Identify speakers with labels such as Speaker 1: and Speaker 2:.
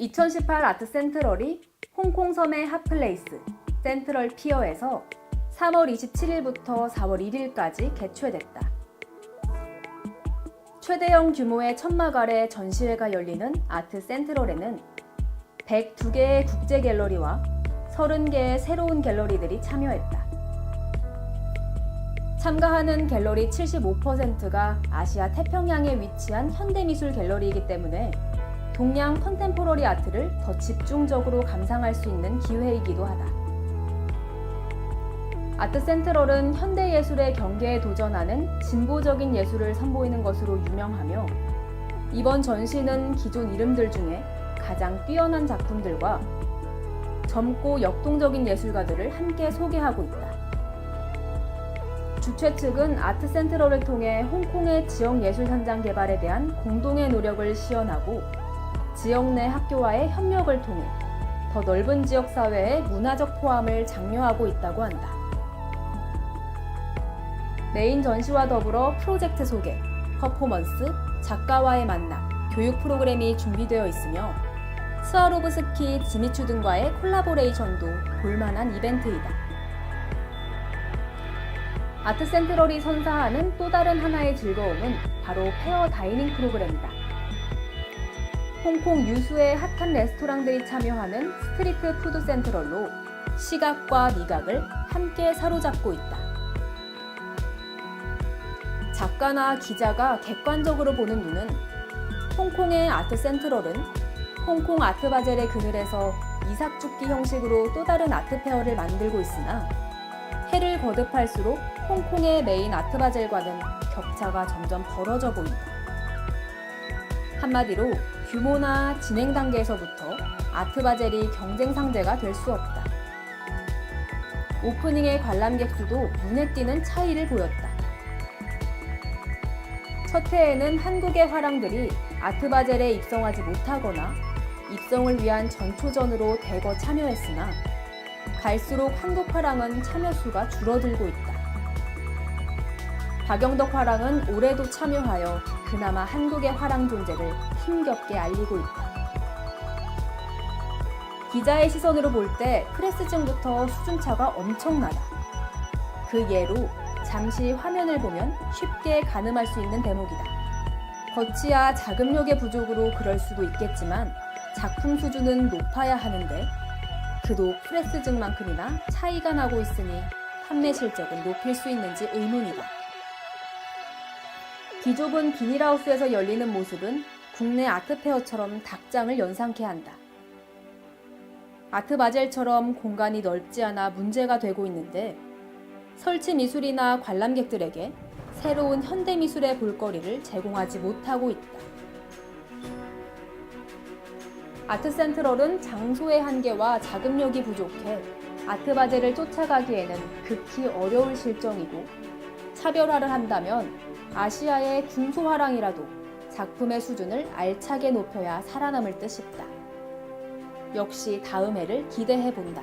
Speaker 1: 2018 아트 센트럴이 홍콩 섬의 핫플레이스 센트럴 피어에서 3월 27일부터 4월 1일까지 개최됐다. 최대형 규모의 천막 아래 전시회가 열리는 아트 센트럴에는 102개의 국제 갤러리와 30개의 새로운 갤러리들이 참여했다. 참가하는 갤러리 75%가 아시아 태평양에 위치한 현대미술 갤러리이기 때문에 동양 컨템포러리 아트를 더 집중적으로 감상할 수 있는 기회이기도 하다. 아트 센트럴은 현대 예술의 경계에 도전하는 진보적인 예술을 선보이는 것으로 유명하며 이번 전시는 기존 이름들 중에 가장 뛰어난 작품들과 젊고 역동적인 예술가들을 함께 소개하고 있다. 주최 측은 아트 센트럴을 통해 홍콩의 지역 예술 현장 개발에 대한 공동의 노력을 시연하고 지역 내 학교와의 협력을 통해 더 넓은 지역 사회의 문화적 포함을 장려하고 있다고 한다. 메인 전시와 더불어 프로젝트 소개, 퍼포먼스, 작가와의 만남, 교육 프로그램이 준비되어 있으며 스와로브스키, 지미추 등과의 콜라보레이션도 볼만한 이벤트이다. 아트 센트럴이 선사하는 또 다른 하나의 즐거움은 바로 페어 다이닝 프로그램이다. 홍콩 유수의 핫한 레스토랑들이 참여하는 스트리트 푸드 센트럴로 시각과 미각을 함께 사로잡고 있다. 작가나 기자가 객관적으로 보는 눈은 홍콩의 아트 센트럴은 홍콩 아트 바젤의 그늘에서 이삭죽기 형식으로 또 다른 아트 페어를 만들고 있으나 해를 거듭할수록 홍콩의 메인 아트 바젤과는 격차가 점점 벌어져 보인다. 한마디로 규모나 진행 단계에서부터 아트 바젤이 경쟁 상대가 될 수 없다. 오프닝의 관람객 수도 눈에 띄는 차이를 보였다. 첫 해에는 한국의 화랑들이 아트 바젤에 입성하지 못하거나 입성을 위한 전초전으로 대거 참여했으나 갈수록 한국 화랑은 참여 수가 줄어들고 있다. 박영덕 화랑은 올해도 참여하여 그나마 한국의 화랑 존재를 힘겹게 알리고 있다. 기자의 시선으로 볼 때 프레스증부터 수준차가 엄청나다. 그 예로 잠시 화면을 보면 쉽게 가늠할 수 있는 대목이다. 거치야 자금력의 부족으로 그럴 수도 있겠지만 작품 수준은 높아야 하는데 그도 프레스증만큼이나 차이가 나고 있으니 판매 실적은 높일 수 있는지 의문이다. 기좁은 비닐하우스에서 열리는 모습은 국내 아트페어처럼 닭장을 연상케 한다. 아트 바젤처럼 공간이 넓지 않아 문제가 되고 있는데 설치 미술이나 관람객들에게 새로운 현대 미술의 볼거리를 제공하지 못하고 있다. 아트 센트럴은 장소의 한계와 자금력이 부족해 아트 바젤을 쫓아가기에는 극히 어려울 실정이고 차별화를 한다면 아시아의 군소화랑이라도 작품의 수준을 알차게 높여야 살아남을 듯 싶다. 역시 다음 해를 기대해 본다.